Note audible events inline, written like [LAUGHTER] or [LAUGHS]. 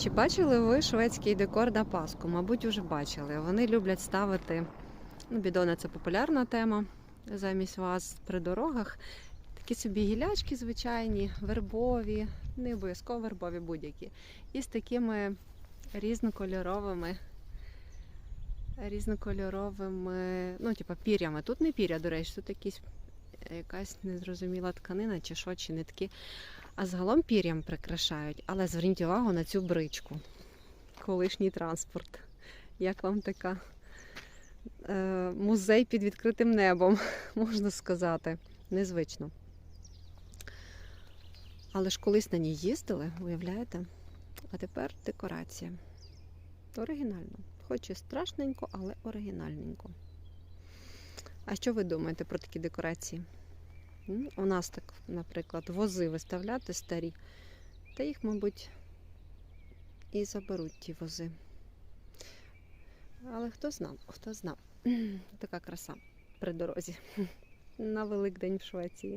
Чи бачили ви шведський декор на Пасху? Мабуть, вже бачили. Вони люблять ставити, ну, бідони це популярна тема замість вас при дорогах. Такі собі гілячки звичайні, вербові, не обов'язково вербові будь-які. І з такими різнокольоровими, різнокольоровими, ну, типа пір'ями. Тут не пір'я, до речі, тут якісь, якась незрозуміла тканина чи що, чи нитки. А загалом пір'ям прикрашають. Але зверніть увагу на цю бричку. Колишній транспорт. Як вам така е, музей під відкритим небом, [LAUGHS] можна сказати. Незвично. Але ж колись на ній їздили, уявляєте? А тепер декорація. Оригінально. Хоч і страшненько, але оригінальненько. А що ви думаєте про такі декорації? У нас так, наприклад, вози виставляти старі, та їх, мабуть, і заберуть ті вози. Але хто знав, хто знав. [CLEARS THROAT] Така краса при дорозі [LAUGHS] на Великдень в Швеції.